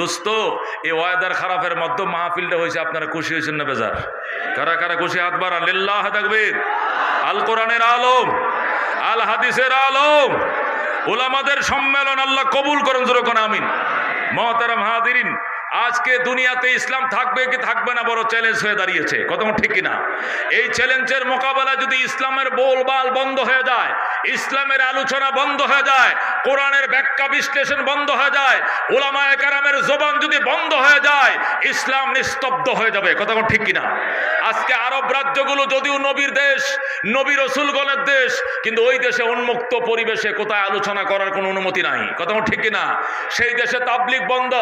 দোস্ত, এই ওয়াদার খারাপের মাধ্যম মাহফিলটা হয়েছে, আপনারা খুশি হয়েছেন না বেজার? কারা কারা খুশি? হাত বাড়ান লিল্লাহ আল কোরআনের আলম, আল হাদিসের আলম। ওলামাদের সম্মেলন আল্লাহ কবুল করেন যেরকম আমিন। মহতারাম হাদিরিন আজকে দুনিয়াতে ইসলাম থাকবে কি থাকবে না বড় চ্যালেঞ্জ হয়ে দাঁড়িয়েছে। কত ঠিক কিনা? এই চ্যালেঞ্জের মোকাবেলা যদি ইসলামের বোলবাল বন্ধ হয়ে যায়, ইসলামের আলোচনা বন্ধ হয়ে যায়, কোরআনের ব্যাখ্যা বিশ্লেষণ বন্ধ হয়ে যায় ওলামায় কারামের জবান যদি বন্ধ হয়ে যায়, ইসলাম নিস্তব্ধ হয়ে যাবে। কথা ঠিক কিনা? আজকে আরব রাজ্যগুলো যদিও নবীর দেশ, নবী রসুলগণের দেশ, কিন্তু ওই দেশে উন্মুক্ত পরিবেশে কোথায় আলোচনা করার কোনো অনুমতি নাই। কথা ঠিক কিনা? সেই দেশে তাবলিক বন্ধ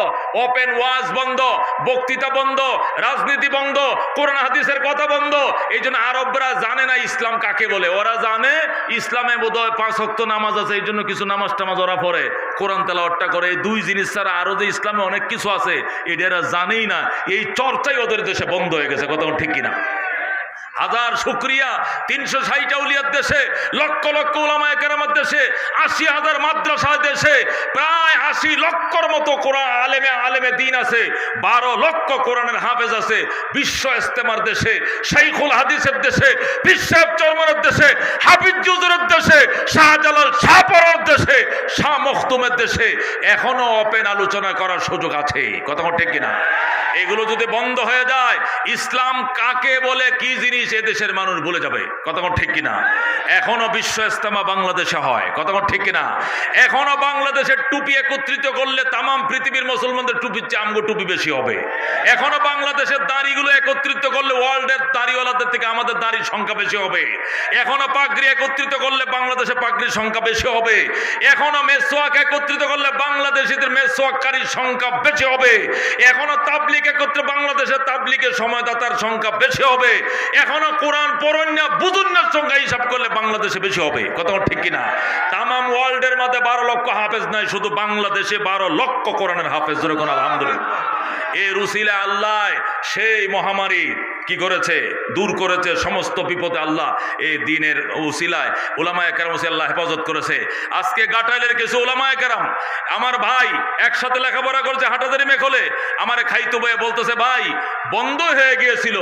ওপেন ওয়াজ বন্ধ, বক্তৃতা বন্ধ, রাজনীতি বন্ধ, কোরআন, হাদিসের কথা বন্ধ। এই জন্য আরবরা জানে না ইসলাম কাকে বলে। ওরা জানে ইসলামে বোধ হয় পাঁচ অক্ত নামাজ আছে, এই জন্য কিছু নামাজ টামাজ ওরা পড়ে, কোরআন তেলাওয়াতটা করে। এই দুই জিনিস ছাড়া আরও যে ইসলামে অনেক কিছু আছে, এটা এরা জানেই না। এই চর্চাই ওদের দেশে বন্ধ হয়ে গেছে, কথা ঠিক কিনা? হাজার শুক্রিয়া তিনশো ষাটটা উলিয়ার দেশে, লক্ষ লক্ষ ওলামায় কেরামার দেশে, আশি হাজার মাদ্রাসা দেশে, প্রায় আশি লক্ষর মতো কোরআন আলেমে আলেমে দিন আছে, বারো লক্ষ কোরআনের হাফেজ আছে, বিশ্ব ইস্তেমার দেশে, শাইখুল হাদিসের দেশে বিশ্বের চরমানের দেশে, হাফিজ দেশে, শাহজালাল শাহপরার দেশে, শাহ মখতুমের দেশে, এখনও অপেন আলোচনা করার সুযোগ আছে। কথা ঠিক কিনা? এগুলো যদি বন্ধ হয়ে যায়, ইসলাম কাকে বলে, কি জিনিস এদেশের মানুষ ভুলে যাবে। কথা ঠিক কিনা? এখনও বিশ্ব ইস্তেমা বাংলাদেশে হয়। কথা ঠিক কিনা? এখনও বাংলাদেশের টুপি একত্রিত করলে তাম পৃথিবীর মুসলমানদের টুপির চেয়ে আমগো টুপি বেশি হবে। এখনও বাংলাদেশের দাড়িগুলো একত্রিত করলে ওয়ার্ল্ডের দাড়িওয়ালাদের থেকে আমাদের দাড়ির সংখ্যা বেশি হবে। এখনও পাগড়ি একত্রিত করলে বাংলাদেশে পাগড়ির সংখ্যা বেশি হবে। এখনও মেসোয়াক একত্রিত করলে বাংলাদেশিদের মেসোয়াককারীর সংখ্যা বেশি হবে। এখনও তাবলিক একত্রে বাংলাদেশের তাবলিকের সময়দাতার সংখ্যা বেশি হবে। এখনও কোরআন পরণ্যা বুজুন্যার সংখ্যা হিসাব করলে বাংলাদেশে বেশি হবে। কথা ঠিক কিনা? তামাম ওয়ার্ল্ডের মধ্যে বারো লক্ষ হাফেজ নাই, শুধু বাংলাদেশে বারো লক্ষ কোরআনের হাফেজ যেরকম আলহামদুলিল্লাহ। এ রুসিলা আল্লাহ, সেই মহামারী কি করেছে? দূর করেছে সমস্ত বিপদে আল্লাহ এই দিনের উসিলায় ওলামায় কেরাম আল্লাহ হেফাজত করেছে। আজকে গাটাইলের কিছু ওলামায় কারাম, আমার ভাই একসাথে লেখাপড়া করেছে হাটাদারি মেখলে আমার খাইতো বয়ে বলতেছে, ভাই, বন্ধ হয়ে গিয়েছিল।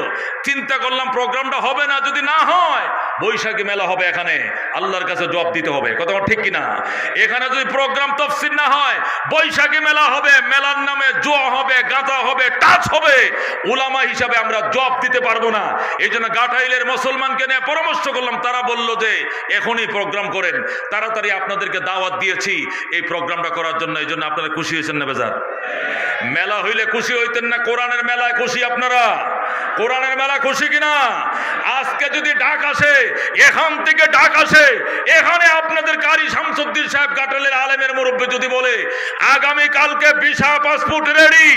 চিন্তা করলাম, প্রোগ্রামটা হবে না, যদি না হয় বৈশাখী মেলা হবে এখানে। আল্লাহর কাছে জবাব দিতে হবে। কথা ঠিক কিনা? এখানে যদি প্রোগ্রাম তফসিল না হয়, বৈশাখী মেলা হবে, মেলার নামে জোয়া হবে গাঁদা হবে, টাচ হবে। উলামা হিসাবে আমরা জব দিতে পারব না। এই জন্য গাঠাইলের মুসলমানকে নিয়ে পরামর্শ করলাম। তারা বলল যে, এখনই প্রোগ্রাম করেন। তাড়াতাড়ি আপনাদেরকে দাওয়াত দিয়েছি এই প্রোগ্রামটা করার জন্য। এই জন্য আপনারা খুশি হয়েছেন না বেজার? মেলা হইলে খুশি হইতেন না? কোরআনের মেলায় খুশি আপনারা? কোরআনের মেলা খুশি কিনা? আজকে যদি ডাক আসে, এখান থেকে ডাক আসে, এখানে আপনাদের কারি শামসুদ্দিন সাহেব গাটালের আলেমের মুরব্বী যদি বলে আগামী কালকে ভিসা পাসপোর্ট রেডি,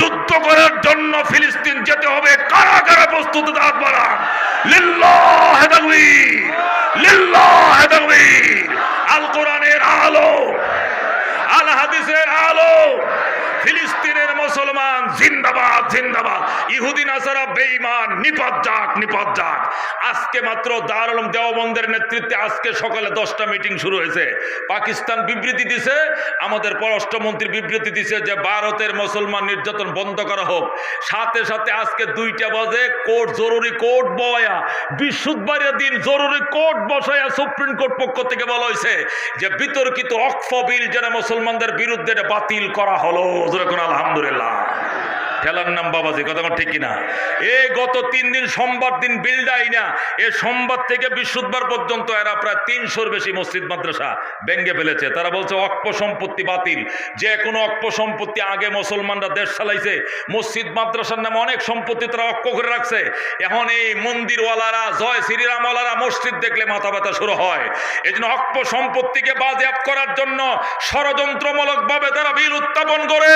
যুদ্ধ করার জন্য ফিলিস্তিন যেতে হবে কারা কারা প্রস্তুত হাত বাড়া। লিল্লাহ তাকবীর, লিল্লাহ আল কোরআনের আলো, আল হাদিসের আলো জিন্দাবাদ জিন্দাবাদ। ইহুদিন আসারা বেঈমান, নিপাত যাক নিপাত যাক। আজকে মাত্র দারুল দেওবন্দের নেতৃত্বে আজকে সকালে দশটা মিটিং শুরু হয়েছে। পাকিস্তান বিবৃতি দিছে, আমাদের পররাষ্ট্রমন্ত্রী বিবৃতি দিছে যে ভারতের মুসলমান নির্যাতন বন্ধ করা হোক। সাথে সাথে আজকে দুইটা বাজে কোর্ট, জরুরি কোর্ট বয়া বৃহস্পতিবারের দিন জরুরি কোর্ট বসায়া সুপ্রিম কোর্ট পক্ষ থেকে বলা হয়েছে যে বিতর্কিত অক্ফ বিল যেন মুসলমানদের বিরুদ্ধে বাতিল করা হলো। আলহামদুলিল্লাহ। ঠেলার নাম বাবাজি, কথা আমার ঠিক কিনা? এই গত তিন দিন সোমবার দিন বিল দেয় না। এ সোমবার থেকে বৃহস্পতিবার পর্যন্ত এরা প্রায় তিনশোর বেশি মসজিদ, মাদ্রাসা ভেঙ্গে ফেলেছে। তারা বলছে অক্প সম্পত্তি বাতিল। যে কোনো অক্প সম্পত্তি আগে মুসলমানরা দেশ চালাইছে, মসজিদ, মাদ্রাসার নামে অনেক সম্পত্তি তারা অক্ষ করে রাখছে। এখন এই মন্দিরওয়ালারা, জয় শ্রীরামওয়ালারা মসজিদ দেখলে মাথা ব্যথা শুরু হয়। এই জন্য অক্প সম্পত্তিকে বাজেয়াপ্ত করার জন্য ষড়যন্ত্রমূলকভাবে তারা বিল উত্থাপন করে।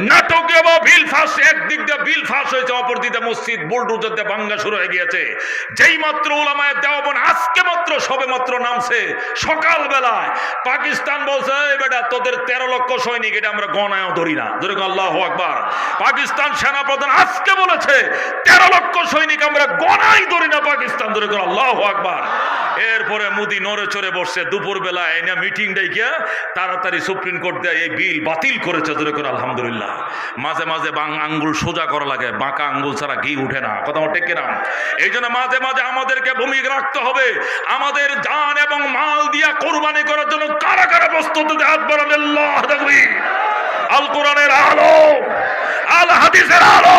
নাটকে বা বিল ফাঁস একদিক দিয়ে বিল ফাঁস হয়েছে, অপর দিকে মসজিদ বুলডুজার দিয়ে ভাঙ্গা শুরু হয়ে গিয়েছে। যেই মাত্র ওলামায় দেওয়াবন আজকে মাত্র, সবে মাত্র নামছে সকাল বেলায় পাকিস্তান বলছে, "এই বেটা, তোদের তেরো লক্ষ সৈনিক, এটা আমরা গণায়ও ধরি না। ধরে আল্লাহ আকবার। পাকিস্তান সেনাপ্রধান আজকে বলেছে, তেরো লক্ষ সৈনিক আমরা গণাই ধরি না পাকিস্তান। ধরে আল্লাহ আকবার। এরপরে মোদি নড়ে চড়ে বসছে দুপুর বেলা এনে মিটিং ডাইকিয়া তাড়াতাড়ি সুপ্রিম কোর্ট দেয়, এই বিল বাতিল করেছে ধরে করে আলহামদুলিল্লাহ। মাঝে মাঝে বাং আঙ্গুল সোজা করা লাগে, বাঁকা আঙ্গুল ছাড়া ঘি উঠে না। কথা টেকে না এই জন্য মাঝে মাঝে আমাদেরকে ভূমিকা রাখতে হবে। আমাদের জান এবং মাল দিয়া কোরবানি করার জন্য কারা কারা প্রস্তুত হাত বাড়ান আল কোরআনের আলো আল হাদিসের আলো